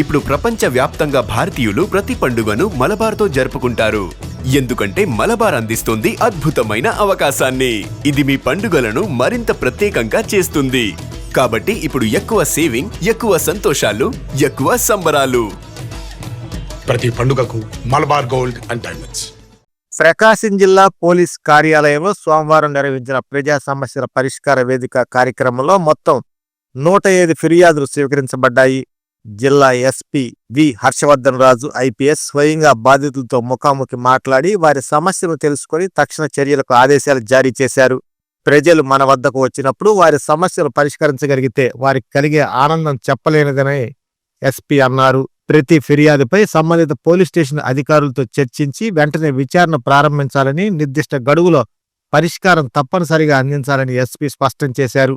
ఇప్పుడు ప్రపంచ వ్యాప్తంగా భారతీయులు ప్రతి పండుగను మలబార్తో జరుపుకుంటారు. ఎందుకంటే మలబార్ అందిస్తుంది అద్భుతమైన అవకాశాన్ని. ఇది మీ పండుగలను మరింత ప్రత్యేకంగా చేస్తుంది. కాబట్టి ఇప్పుడు ఎక్కువ సేవింగ్ ఎక్కువ సంతోషాలు ఎక్కువ సంబరాలు. ప్రతి పండుగకు Malabar gold and diamonds. Prakasam జిల్లా పోలీస్ కార్యాలయంలో సోమవారం నిర్వహించిన ప్రజా సమస్యల పరిష్కార వేదిక కార్యక్రమంలో మొత్తం నూట ఐదు ఫిర్యాదులు స్వీకరించబడ్డాయి. జిల్లా SP V Harshavardhan Raju IPS స్వయంగా బాధితులతో ముఖాముఖి మాట్లాడి వారి సమస్యను తెలుసుకొని తక్షణ చర్యలకు ఆదేశాలు జారీ చేశారు. ప్రజలు మన వద్దకు వచ్చినప్పుడు వారి సమస్యలు పరిష్కరించగలిగితే వారికి కలిగే ఆనందం చెప్పలేనిదని ఎస్పీ అన్నారు. ప్రతి ఫిర్యాదుపై సంబంధిత పోలీస్ స్టేషన్ అధికారులతో చర్చించి వెంటనే విచారణ ప్రారంభించాలని నిర్దిష్ట గడువులో పరిష్కారం తప్పనిసరిగా అందించాలని ఎస్పీ స్పష్టం చేశారు.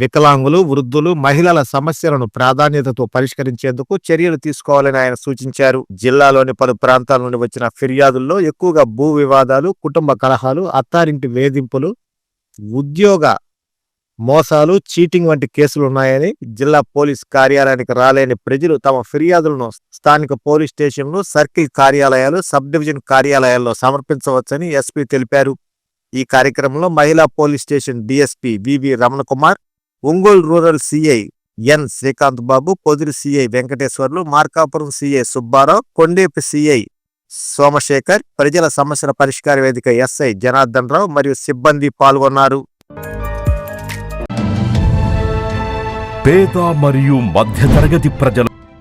వికలాంగులు వృద్ధులు మహిళల సమస్యలను ప్రాధాన్యతతో పరిష్కరించేందుకు చర్యలు తీసుకోవాలని ఆయన సూచించారు. జిల్లాలోని పలు ప్రాంతాల నుండి వచ్చిన ఫిర్యాదుల్లో ఎక్కువగా భూ వివాదాలు కుటుంబ కలహాలు అత్తారింటి వేధింపులు ఉద్యోగ మోసాలు చీటింగ్ వంటి కేసులు ఉన్నాయని జిల్లా పోలీస్ కార్యాలయానికి రాలేని ప్రజలు తమ ఫిర్యాదులను స్థానిక పోలీస్ స్టేషన్లు సర్కిల్ కార్యాలయాలు సబ్ డివిజన్ కార్యాలయాల్లో సమర్పించవచ్చని ఎస్పీ తెలిపారు. ఈ కార్యక్రమంలో మహిళా police station DSP VV Ramana Kumar Ongole rural CI N Srikanth Babu Podili CI Venkateswarlu Markapuram CI Subbarao Kondepi CI Somasekhar ప్రజల సమస్యల పరిష్కార వేదిక ఎస్ఐ జనార్దన్ రావు మరియు సిబ్బంది పాల్గొన్నారు. పేద మరియు మధ్యతరగతి ప్రజల